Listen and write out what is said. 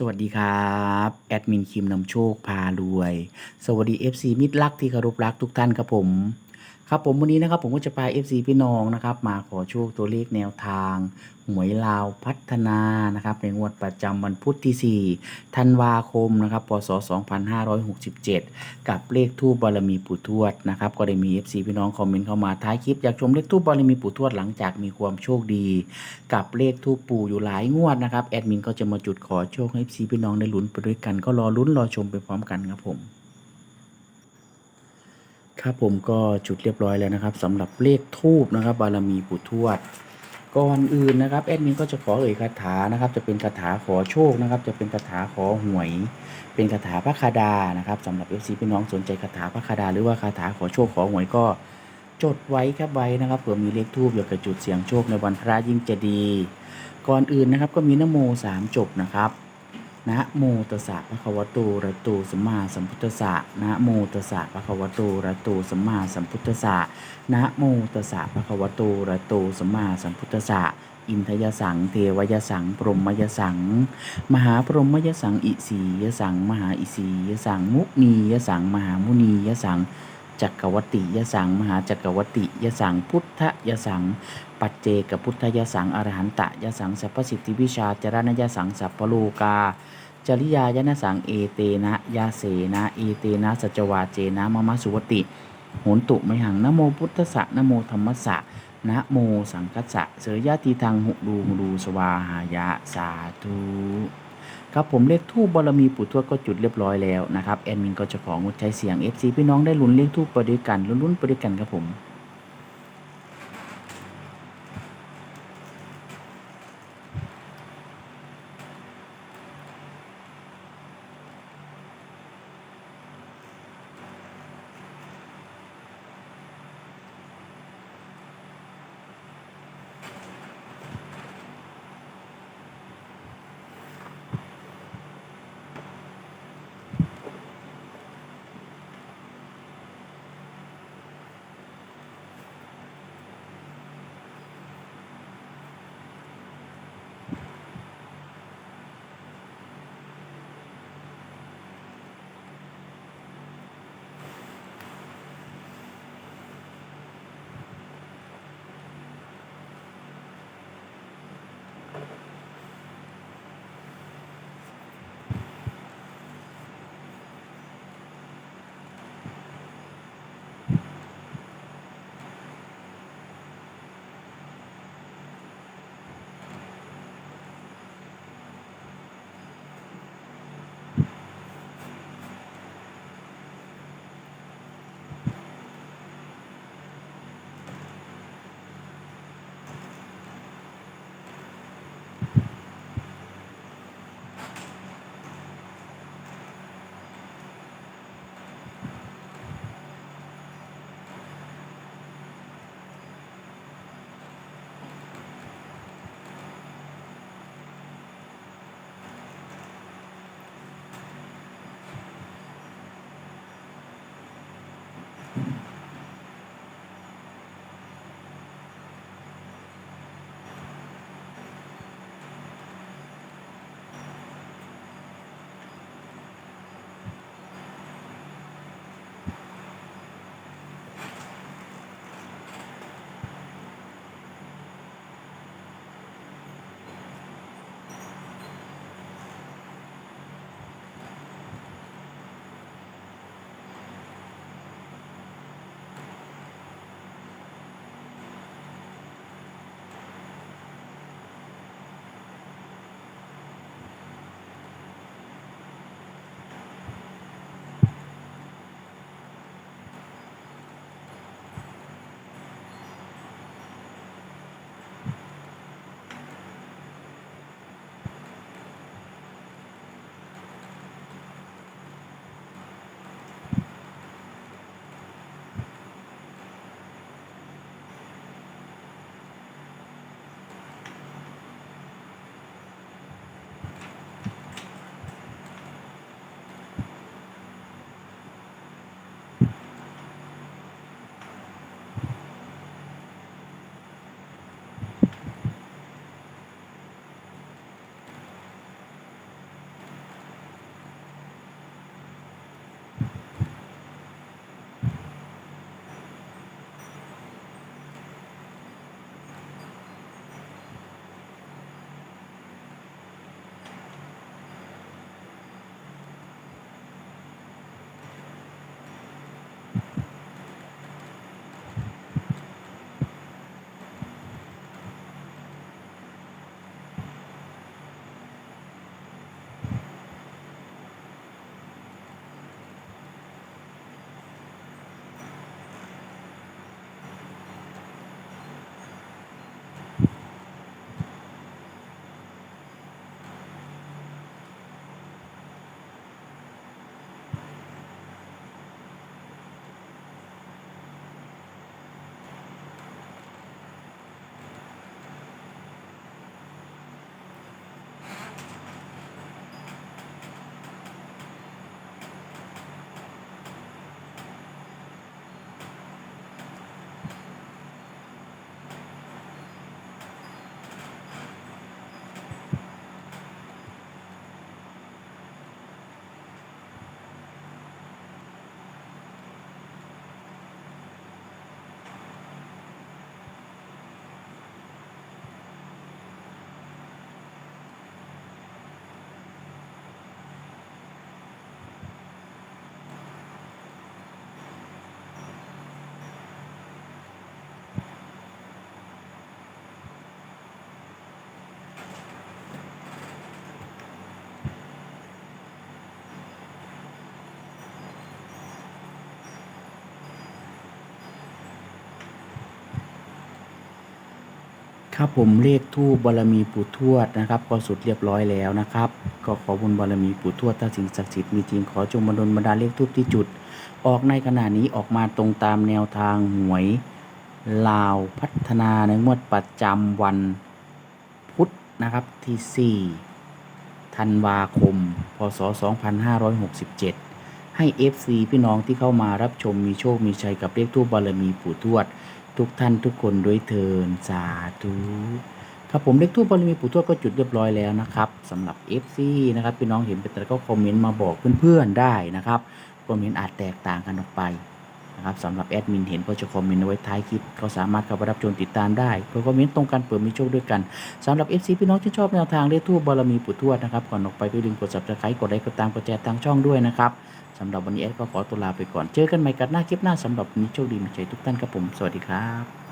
สวัสดีครับ แอดมินคิมนำโชคพารวย สวัสดี FC มิตรรักที่เคารพรักทุกท่านครับผม ครับผมวันนี้นะครับผมก็จะพา FC พี่น้องนะครับ มาขอโชคตัวเลขแนวทาง หวยลาวพัฒนานะครับในงวดประจำวันพุธที่4ธันวาคมนะครับพศ 2567 กับเลขทูบบารมีปู่ทวดนะครับก็ได้มี FC พี่น้องคอมเมนต์เข้ามาท้ายคลิปอยากชมเลขทูบบารมีปู่ทวดหลังจากมีความโชคดี กับเลขทูปปู่อยู่หลายงวดนะครับแอดมินก็จะมาจุดขอโชคให้ FC พี่น้องได้ลุ้นไปด้วยกันก็รอลุ้นรอชมไปพร้อมกันครับผม ครับผมก็จุดเรียบร้อยแล้วนะครับสำหรับเลขทูบนะครับ บารมีปู่ทวดก่อนอื่นนะครับแอดมินก็จะขอเอ่ยคาถานะครับ จะเป็นคาถาขอโชคนะครับ จะเป็นคาถาขอหวย เป็นคาถาพระคาดานะครับสำหรับ FC พี่น้องสนใจคาถาพระคาดา หรือว่าคาถาขอโชคขอหวยก็จดไว้แคบไว้นะครับเผื่อมีเลขทูบอยากจะจุดเสียงโชคในวันพระยิ่งจะดี ก่อนอื่นนะครับก็มีนโมสามจบนะครับ นะโมตัสสะภะคะวะโตระโตสัมมาสัมพุทธัสสะนะโมตัสสะภะคะวะโตระโตสัมมาสัมพุทธัสสะนะโมตัสสะภะคะวะโตระโตสัมมาสัมพุทธัสสะอินทยสัง เทวยสัง พรหมยสัง มหาพรหมยสัง อิสียสัง มหาอิสียสัง มุนียสัง มหามุนียสัง จักรวติยสัง มหาจักรวติยสัง พุทธยสัง ปัจเจกพุทธยสัง อรหันตยสัง สัพพสิทธิวิชาจรณยสัง สัพพโลกา จริยายนสัง เอเตนะยาเสนะเอเตนะสัจวาเจนะมมะสุวติโหนตุไมหังนะโมพุทธสะนะโมธรรมสสะนะโมสังคัสสะเสยยะทีทางหุดูหุดูสวาหายะสาธุ ครับผมเลขทูบบารมีปู่ทวดก็จุดเรียบร้อยแล้วนะครับแอดมินก็จะของดใช้เสียง FC พี่น้องได้ลุ้นเลขทูบไปด้วยกันลุ้นๆไปด้วยกันครับผม ครับผมเลขทูบบารมีปู่ทวดนะครับก็สุดเรียบร้อยแล้วนะครับ ก็ขอบุญบารมีปู่ทวดถ้าสิ่งศักดิ์สิทธิ์มีจริงขอจงบันดลบันดาลเลขทูบที่จุด ออกในขณะนี้ออกมาตรงตามแนวทางหวยลาวพัฒนาในงวดประจำวันพุธนะครับที่ 4 ธันวาคม พศ 2567 ให้ FC พี่น้องที่เข้ามารับชมมีโชคมีชัยกับเลขทูบบารมีปู่ทวด ทุกท่านทุกคนด้วยเทินสาธุครับผมเลขทูบบารมีปู่ทวดก็จุดเรียบร้อยแล้วนะครับสำหรับ FC นะครับพี่น้องเห็นเป็นแต่ก็คอมเมนต์มาบอกเพื่อนๆได้นะครับความเห็นอาจแตกต่างกันออกไป นะครับสำหรับแอดมินเห็นก็จะคอมเมนต์ไว้ท้ายคลิป ก็สามารถเข้าไปรับชมติดตามได้เพื่อคอมเมนต์ตรงกันเปิดมีโชคด้วยกันสำหรับ FC พี่น้องที่ชอบแนวทางเลขทูบบารมีปู่ทวดนะครับก่อนออกไปก็ลืมกด subscribe กดไลค์กดตามกดแชร์ทางช่องด้วยนะครับสำหรับวันนี้แอดก็ขอตัวลาไปก่อนเจอกันใหม่กันหน้าคลิปหน้าสำหรับวันนี้โชคดีมีใจทุกท่านครับผมสวัสดีครับ